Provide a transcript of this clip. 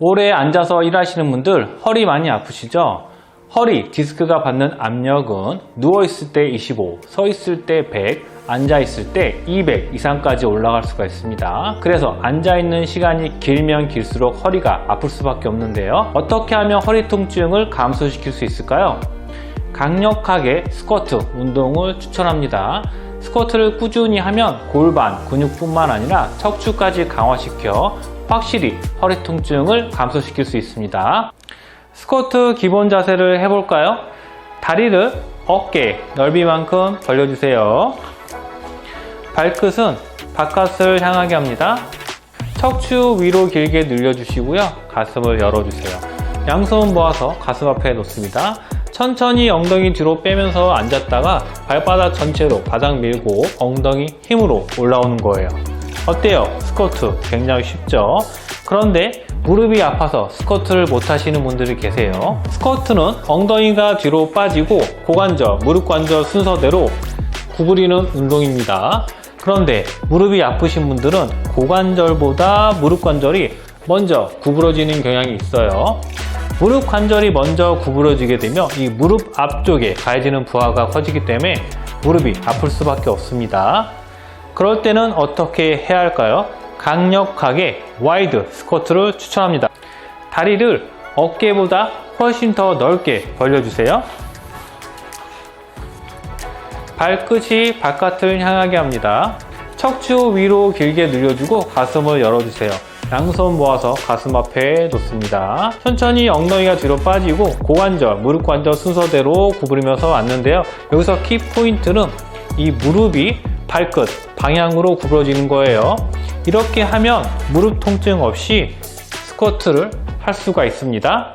오래 앉아서 일하시는 분들 허리 많이 아프시죠? 허리 디스크가 받는 압력은 누워있을 때 25, 서있을 때 100, 앉아있을 때 200 이상까지 올라갈 수가 있습니다. 그래서 앉아있는 시간이 길면 길수록 허리가 아플 수밖에 없는데요. 어떻게 하면 허리 통증을 감소시킬 수 있을까요? 강력하게 스쿼트 운동을 추천합니다. 스쿼트를 꾸준히 하면 골반, 근육뿐만 아니라 척추까지 강화시켜 확실히 허리 통증을 감소시킬 수 있습니다. 스쿼트 기본 자세를 해볼까요? 다리를 어깨 넓이만큼 벌려주세요. 발끝은 바깥을 향하게 합니다. 척추 위로 길게 늘려주시고요. 가슴을 열어주세요. 양손 모아서 가슴 앞에 놓습니다. 천천히 엉덩이 뒤로 빼면서 앉았다가 발바닥 전체로 바닥 밀고 엉덩이 힘으로 올라오는 거예요. 어때요? 스쿼트 굉장히 쉽죠? 그런데 무릎이 아파서 스쿼트를 못 하시는 분들이 계세요. 스쿼트는 엉덩이가 뒤로 빠지고 고관절, 무릎 관절 순서대로 구부리는 운동입니다. 그런데 무릎이 아프신 분들은 고관절보다 무릎 관절이 먼저 구부러지는 경향이 있어요. 무릎 관절이 먼저 구부러지게 되면 이 무릎 앞쪽에 가해지는 부하가 커지기 때문에 무릎이 아플 수밖에 없습니다. 그럴 때는 어떻게 해야 할까요? 강력하게 와이드 스쿼트를 추천합니다. 다리를 어깨보다 훨씬 더 넓게 벌려주세요. 발끝이 바깥을 향하게 합니다. 척추 위로 길게 늘려주고 가슴을 열어주세요. 양손 모아서 가슴 앞에 놓습니다. 천천히 엉덩이가 뒤로 빠지고 고관절, 무릎 관절 순서대로 구부리면서 앉는데요. 여기서 키 포인트는 이 무릎이 발끝 방향으로 구부러지는 거예요. 이렇게 하면 무릎 통증 없이 스쿼트를 할 수가 있습니다.